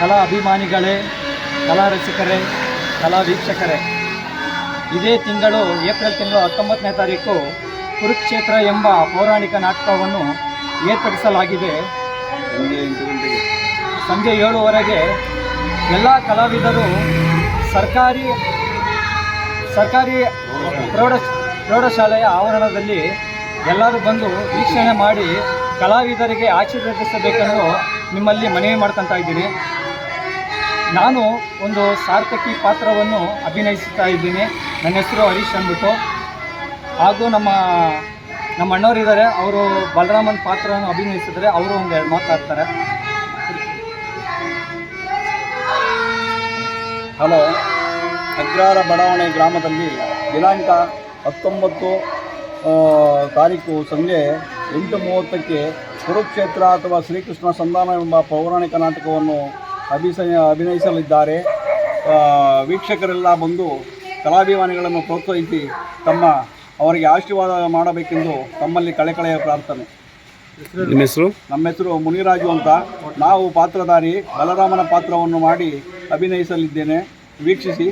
ಕಲಾ ಅಭಿಮಾನಿಗಳೇ, ಕಲಾ ರಸಿಕರೇ, ಕಲಾ ವೀಕ್ಷಕರೇ, ಇದೇ ತಿಂಗಳು ಏಪ್ರಿಲ್ ತಿಂಗಳು ಹತ್ತೊಂಬತ್ತನೇ ತಾರೀಕು ಕುರುಕ್ಷೇತ್ರ ಎಂಬ ಪೌರಾಣಿಕ ನಾಟಕವನ್ನು ಏರ್ಪಡಿಸಲಾಗಿದೆ. ಸಂಜೆ ಏಳುವರೆಗೆ ಎಲ್ಲ ಕಲಾವಿದರು ಸರ್ಕಾರಿ ಸರ್ಕಾರಿ ಪ್ರೌಢ, ಪ್ರೌಢಶಾಲೆಯ ಆವರಣದಲ್ಲಿ ಎಲ್ಲರೂ ಬಂದು ವೀಕ್ಷಣೆ ಮಾಡಿ ಕಲಾವಿದರಿಗೆ ಆಶೀರ್ವದಿಸಬೇಕೆಂದು ನಿಮ್ಮಲ್ಲಿ ಮನವಿ ಮಾಡ್ಕೊತಾ ಇದ್ದೀನಿ. ನಾನು ಒಂದು ಸಾರ್ಥಕಿ ಪಾತ್ರವನ್ನು ಅಭಿನಯಿಸ್ತಾ ಇದ್ದೀನಿ. ನನ್ನ ಹೆಸರು ಹರೀಶ್ ಅಂದ್ಬಿಟ್ಟು. ಹಾಗೂ ನಮ್ಮ ನಮ್ಮ ಅಣ್ಣವರಿದ್ದಾರೆ ಅವರು ಬಲರಾಮನ್ ಪಾತ್ರವನ್ನು ಅಭಿನಯಿಸಿದರೆ ಅವರು ಒಂದು ಎರಡು ಮಾತಾಡ್ತಾರೆ. ಹಲೋ, ಅಗ್ರಾರ ಬಡಾವಣೆ ಗ್ರಾಮದಲ್ಲಿ ದಿನಾಂಕ ಹತ್ತೊಂಬತ್ತು ತಾರೀಕು ಸಂಜೆ ಎಂಟು ಮೂವತ್ತಕ್ಕೆ ಕುರುಕ್ಷೇತ್ರ ಅಥವಾ ಶ್ರೀಕೃಷ್ಣ ಸಂಧಾನ ಎಂಬ ಪೌರಾಣಿಕ ನಾಟಕವನ್ನು ಅಭಿಸ ಅಭಿನಯಿಸಲಿದ್ದಾರೆ. ವೀಕ್ಷಕರೆಲ್ಲ ಬಂದು ಕಲಾಭಿಮಾನಿಗಳನ್ನು ಪ್ರೋತ್ಸಾಹಿಸಿ ತಮ್ಮ ಅವರಿಗೆ ಆಶೀರ್ವಾದ ಮಾಡಬೇಕೆಂದು ತಮ್ಮಲ್ಲಿ ಕಳೆಕಳೆಯ ಪ್ರಾರ್ಥನೆ. ನಿಮ್ಮ ಹೆಸರು? ನಮ್ಮ ಹೆಸರು ಮುನಿರಾಜು ಅಂತ. ನಾವು ಪಾತ್ರಧಾರಿ ಬಲರಾಮನ ಪಾತ್ರವನ್ನು ಮಾಡಿ ಅಭಿನಯಿಸಲಿದ್ದೇನೆ. ವೀಕ್ಷಿಸಿ.